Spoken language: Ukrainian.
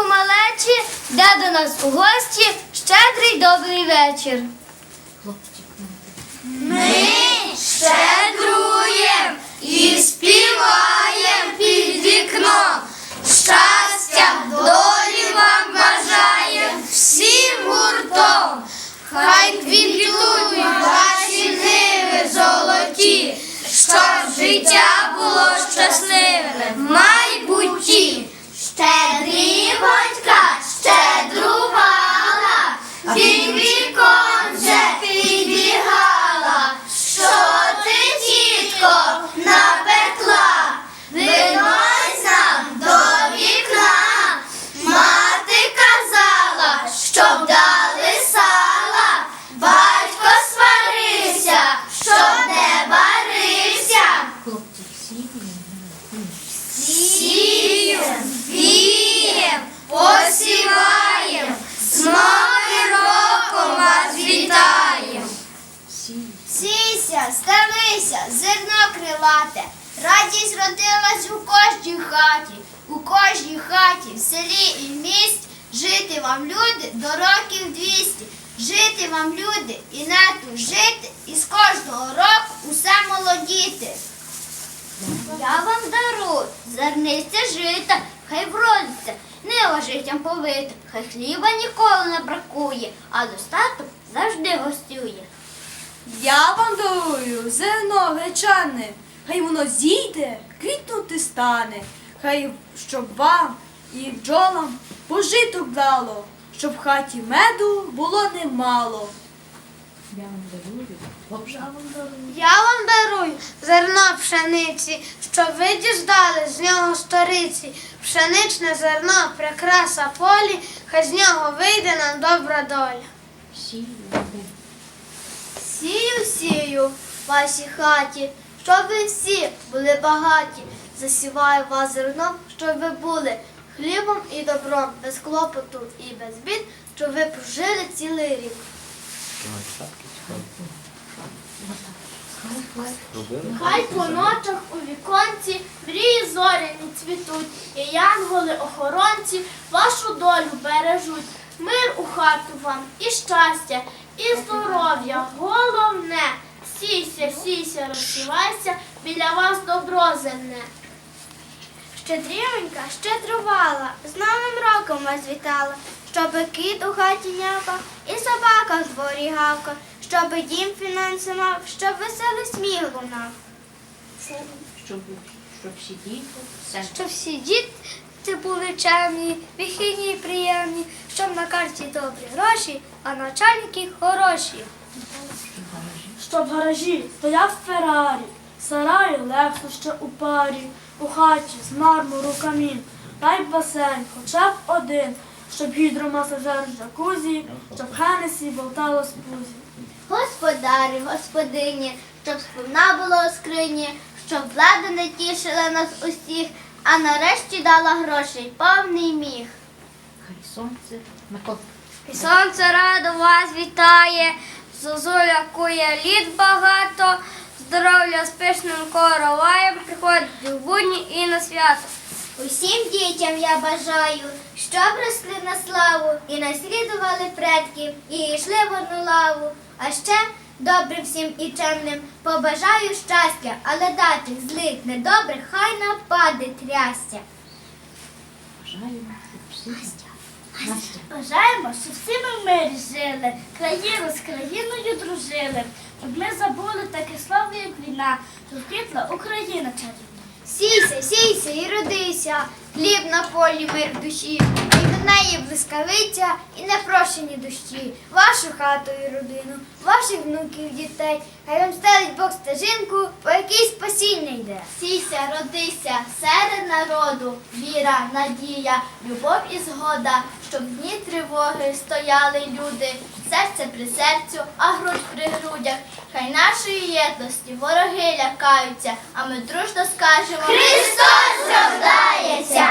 Тихо, малечі, де до нас у гості щедрий добрий вечір. Ми щедруєм і співаєм під вікном. Щастя, долі вам бажаєм всім гуртом. Хай квітують ваші ниви золоті, щоб життя було щасливе в майбутті. Щедрівонька Сієм, вієм, посіваєм, з новим роком вас вітаєм. Сійся, ставися, зерно крилате, радість родилась у кожній хаті, у кожній хаті, в селі і в місті, жити вам люди до років двісті, жити вам люди і нету жити, і з кожного року усе молодіти. Я вам дарую зернисте жита, хай вродиться, нива життям повита, хай хліба ніколи не бракує, а достаток завжди гостює. Я вам дарую зерно гречане, хай воно зійде, квітнути стане, хай щоб вам і бджолам пожиток дало, щоб в хаті меду було немало. Я вам дарую зерно пшениці, щоб ви діждали з нього сториці. Пшеничне зерно, прикраса полі, хай з нього вийде нам добра доля. Сію, сію в вашій хаті, щоб ви всі були багаті. Засіваю вас зерном, щоб ви були хлібом і добром, без клопоту і без бід, щоб ви прожили цілий рік. Хай по ночах у віконці мрії зоряні цвітуть, і янголи-охоронці вашу долю бережуть. Мир у хату вам, і щастя, і здоров'я, головне. Сійся, сійся, розсівайся, біля вас добро земне. Щедрівенька щедрувала, з Новим роком вас вітала, щоби кіт у хаті няпав і собака в дворі гавкав, щоби дім фінанси мав, щоб веселий сміх лунав. щоб, щоб всі діти, все. Щоб всі діти були чемні, вихідні і приємні, щоб на карті добрі гроші, а начальники хороші. Щоб в гаражі стояв Феррарі, сарай Лексус ще у парі, у хаті з мармуру камін, та й басейн, хоча б один, щоб гідромасажер в джакузі, щоб Хенесі болтало з пузі. Господарі, господині, щоб сповна було у скрині, щоб влада не тішила нас усіх, а нарешті дала грошей повний міг. Хай сонце на кот. І сонце радо вас вітає, зозуля кує літ багато, здоров'я з пишним короваєм приходить в будні і на свято. Усім дітям я бажаю, щоб росли на славу і наслідували предків, і йшли в одну лаву. А ще добрим всім і чемним побажаю щастя, але дати злих недобрих хай нападе трястя. Бажаємо, щоб всі. Настя. Бажаємо, щоб всі ми в мирі жили, країну з країною дружили, щоб ми забули таке слово, як війна, щоб квітла Україна чарівна. Сійся, сійся і родися, хліб на полі мир душі, і до неї блискавиця, і непрошені дощі, вашу хату і родину, ваших внуків, дітей, хай вам стелить Бог стежинку, по якій спасіння йде. Сійся, родися, серед народу, віра, надія, любов і згода, щоб дні тривоги стояли люди, серце при серцю, а грудь при грудях. Хай нашої єдності вороги лякаються, а ми дружно скажемо Христос рождає! зливається.